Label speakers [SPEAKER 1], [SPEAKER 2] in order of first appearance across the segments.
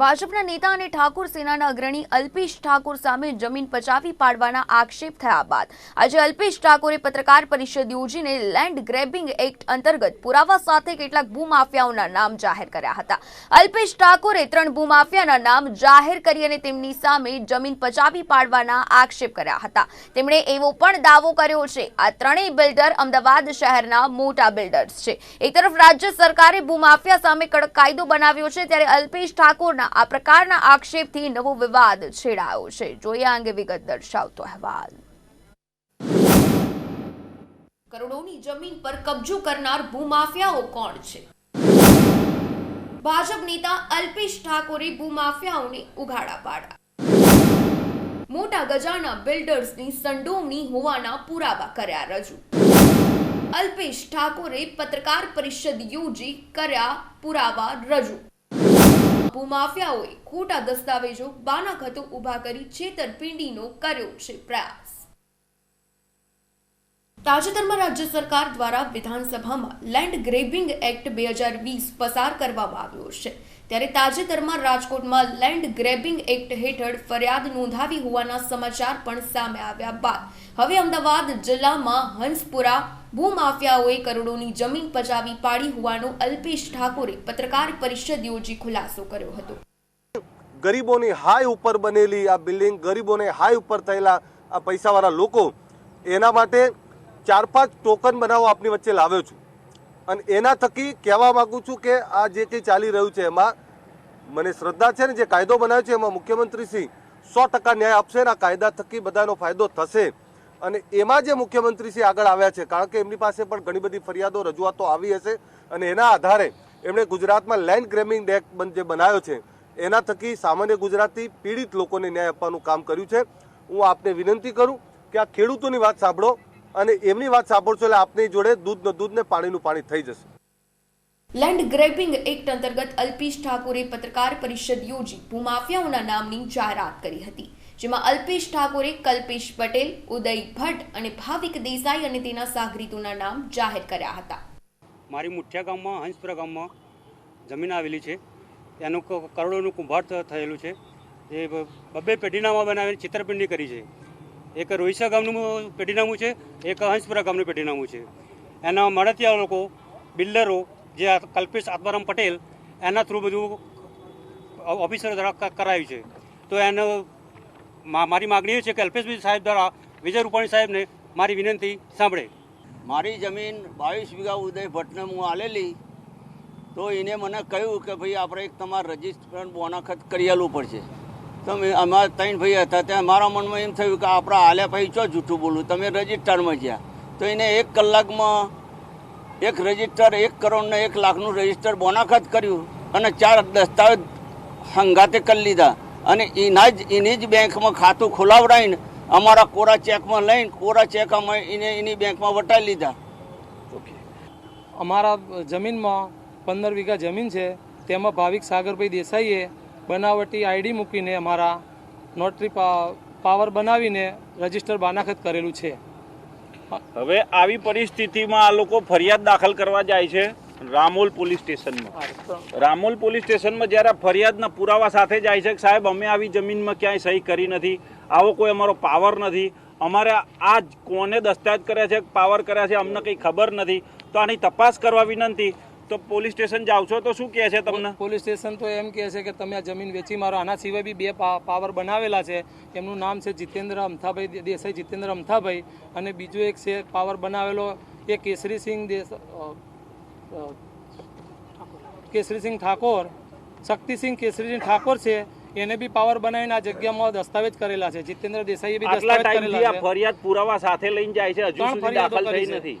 [SPEAKER 1] ભાજપના નેતા અને ઠાકોર સેનાના અગ્રણી અલ્પેશ ઠાકોર સામે જમીન પચાવી પાડવાના આક્ષેપ થયા બાદ આજે અલ્પેશ ઠાકોરે પત્રકાર પરિષદ યોજીને લેન્ડ ગ્રેબિંગ એક્ટ અંતર્ગત પુરાવા સાથે કેટલાક ભૂમાફિયાઓના નામ જાહેર કર્યા હતા. અલ્પેશ ઠાકોરે ત્રણ ભૂમાફિયાના નામ જાહેર કરી અને તેમની સામે જમીન પચાવી પાડવાના આક્ષેપ કર્યા હતા. તેમણે એવો પણ દાવો કર્યો છે, આ ત્રણેય બિલ્ડર અમદાવાદ શહેરના મોટા બિલ્ડર્સ છે. એક તરફ રાજ્ય સરકારે ભૂમાફિયા સામે કડક કાયદો બનાવ્યો છે, ત્યારે અલ્પેશ ઠાકોરના આ પ્રકારના આક્ષેપથી નવો વિવાદ છેડાયો છે. જોઈએ અંગે વિગત દર્શાવતો અહેવાલ. કરોડોની જમીન પર કબજો કરનાર ભૂમાફિયાઓ કોણ છે? ભાજપ નેતા અલ્પેશ ઠાકોરે ભૂમાફિયાઓને ઉઘાડા પાડ્યા. મોટા ગજાના બિલ્ડર્સની સંડોવણી હોવાના પુરાવા કર્યા રજૂ. અલ્પેશ ઠાકોરે પત્રકાર પરિષદ યોજી કર્યા પુરાવા રજૂ. ભૂમાફિયાઓએ ખોટા દસ્તાવેજો બાનાખતો ઊભા કરી છેતરપિંડીનો કર્યો છે પ્રયાસ. તાજેતરમાં રાજ્ય સરકાર દ્વારા વિધાનસભામાં લેન્ડ ગ્રેબિંગ એક્ટ બે હજાર વીસ પસાર કરવામાં આવ્યો છે. ત્યારે તાજેતરમાં રાજકોટમાં લેન્ડ ગ્રેબિંગ એક્ટ હેઠળ ફરિયાદ નોંધાવી હોવાના સમાચાર પણ સામે આવ્યા બાદ, હવે અમદાવાદ જિલ્લામાં હંસપુરા ભૂમાફિયાઓએ કરોડોની જમીન પચાવી પાડી હોવાનો અલ્પેશ ઠાકોરે પત્રકાર પરિષદ યોજી ખુલાસો કર્યો હતો.
[SPEAKER 2] ગરીબોની હાય ઉપર બનેલી આ બિલ્ડિંગ ગરીબોને હાય ઉપર થયેલા આ પૈસાવાળા લોકો, એના માટે ચાર પાંચ ટોકન બનાવો આપની વચ્ચે લાવ્યો છું. અને એના થકી કહેવા માગું છું કે આ જે કંઈ ચાલી રહ્યું છે એમાં મને શ્રદ્ધા છે ને જે કાયદો બનાવ્યો છે એમાં મુખ્યમંત્રી શ્રી સો ટકા ન્યાય આપશે અને આ કાયદા થકી બધાનો ફાયદો થશે. અને એમાં જે મુખ્યમંત્રી શ્રી આગળ આવ્યા છે, કારણ કે એમની પાસે પણ ઘણી બધી ફરિયાદો, રજૂઆતો આવી હશે અને એના આધારે એમણે ગુજરાતમાં લેન્ડ ગ્રેમિંગ એક્ટ જે બનાવ્યો છે, એના થકી સામાન્ય ગુજરાતી પીડિત લોકોને ન્યાય આપવાનું કામ કર્યું છે. હું આપને વિનંતી કરું કે આ ખેડૂતોની વાત સાંભળો. અને એમની વાત સાંભળશો એટલે આપની જોડે દૂધનું દૂધ ને પાણીનું પાણી થઈ જશે.
[SPEAKER 1] લેન્ડ ગ્રેબિંગ એક્ટ અંતર્ગત અલ્પેશ ઠાકોરે પત્રકાર પરિષદ યોજી ભૂમાફિયાઓના નામની જાહેરાત કરી હતી જેમાં અલ્પેશ ઠાકોરે કલ્પેશ પટેલ ઉદય ભટ્ટ અને ભાવિક દેસાઈ અને તેના સાગરીતોના નામ જાહેર કર્યા હતા.
[SPEAKER 3] મારી મુઠિયા ગામમાં હંસપુરા ગામમાં જમીન આવેલી છે. એનું કરોડોનું કુંભાર થયેલું છે. એ બબ્બે પેઢીનામાં બનાવીને છેતરપિંડી કરી છે. એક રોહિસા ગામનું પેઢીનામું છે, એક હંસપુરા ગામનું પેઢીનામું છે. એના મળતિયા લોકો, બિલ્ડરો, જે કલ્પેશ આત્મારામ પટેલ, એના થ્રુ બધું ઓફિસરો દ્વારા કરાયું છે. તો એનો મારી માગણી એ છે કે અલ્પેશભાઈ સાહેબ દ્વારા વિજય રૂપાણી સાહેબને મારી વિનંતી સાંભળે.
[SPEAKER 4] મારી જમીન બાવીસ વીઘા ઉદય ભટ્ટને હું આલેલી, તો એને મને કહ્યું કે ભાઈ આપણે એક તમારે રજીસ્ટ્રેશન બોનાખત કરી આલવું પડશે. તો મેં અમારા ત્રણ ભાઈ હતા, ત્યાં મારા મનમાં એમ થયું કે આપણા આલ્યા ભાઈ ચો જૂઠું બોલું? તમે રજિસ્ટરમાં ગયા. તો એને એક કલાકમાં એક રજિસ્ટર એક કરોડને એક લાખનું રજિસ્ટર બોનાખત કર્યું અને ચાર દસ્તાવેજ હંગાતે કરી લીધા. અને એના જ એની જ બેંકમાં ખાતું ખોલાવડાવીને અમારા કોરા ચેકમાં લઈને કોરા ચેક અમે એને એની બેંકમાં વટાવી લીધા.
[SPEAKER 5] અમારા જમીનમાં પંદર વીઘા જમીન છે, તેમાં ભાવિક સાગરભાઈ દેસાઈએ બનાવટી આઈડી મૂકીને અમારા નોટરી પાવર બનાવીને રજિસ્ટર બાનાખત કરેલું છે.
[SPEAKER 6] હવે આવી પરિસ્થિતિમાં આ લોકો ફરિયાદ દાખલ કરવા જાય છે રામોલ પોલીસ સ્ટેશનમાં. રામોલ પોલીસ સ્ટેશનમાં જ્યારે ફરિયાદના પુરાવા સાથે જાય છે કે સાહેબ અમે આવી જમીનમાં ક્યાંય સહી કરી નથી આવો કોઈ અમારો પાવર નથી અમારે આ કોને દસ્તાવેજ કર્યા છે પાવર કર્યા છે અમને કંઈ ખબર નથી તો આની તપાસ કરવા વિનંતી તો પોલીસ સ્ટેશન જાવ છો તો શું કહે છે તમને?
[SPEAKER 5] પોલીસ સ્ટેશન તો એમ કહે છે કે તમે આ જમીન વેચી મારો. આના સિવાય બી બે પાવર બનાવેલા છે. એમનું નામ છે જીતેન્દ્ર અમથાભાઈ દેસાઈ જીતેન્દ્ર અમથાભાઈ. અને બીજો એક છે પાવર બનાવેલો એ કેસરીસિંહ દેસ કેસરીસિંહ ઠાકોર. શક્તિસિંહ કેસરીસિંહ ઠાકોર છે. એને બી પાવર બનાવીને આ જગ્યામાં દસ્તાવેજ કરેલા છે. જીતેન્દ્ર દેસાઈએ બી દસ્તાવેજ કરેલા છે.
[SPEAKER 6] ફરિયાદ પુરાવા સાથે લઈને જાય છે. હજુ સુધી દાખલ થઈ નથી.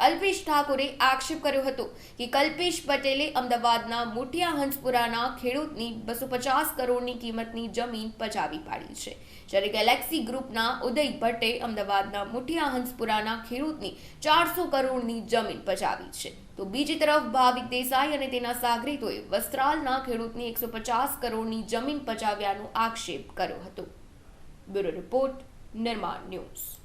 [SPEAKER 1] અલ્પેશ ઠાકોરે આક્ષેપ કર્યો હતો કે કલ્પેશ પટેલે અમદાવાદના મોટિયા હંસપુરાના ખેડૂતની બસો પચાસ કરોડની કિંમતની જમીન પચાવી પાડી છે. જ્યારે ગેલેક્સી ગ્રુપના ઉદય ભટ્ટે અમદાવાદના મોટિયા હંસપુરાના ખેડૂતની ચારસો કરોડની જમીન પચાવી છે. તો બીજી તરફ ભાવિક દેસાઈ અને તેના સાગરીતોએ વસ્ત્રાલના ખેડૂતની એકસો પચાસ કરોડની જમીન પચાવ્યાનો આક્ષેપ કર્યો હતો. Bureau report, Nirman news.